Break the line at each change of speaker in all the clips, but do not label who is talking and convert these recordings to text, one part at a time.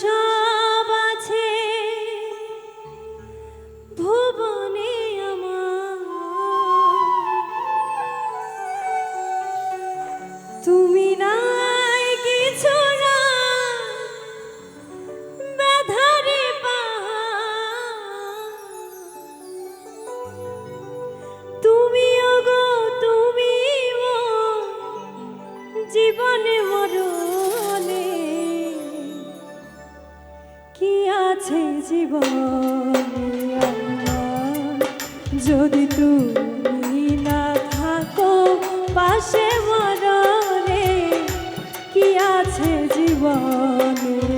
shine. যদি তুমি না পাশে মরণে কি আছে জীবনে?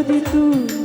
যদি তুই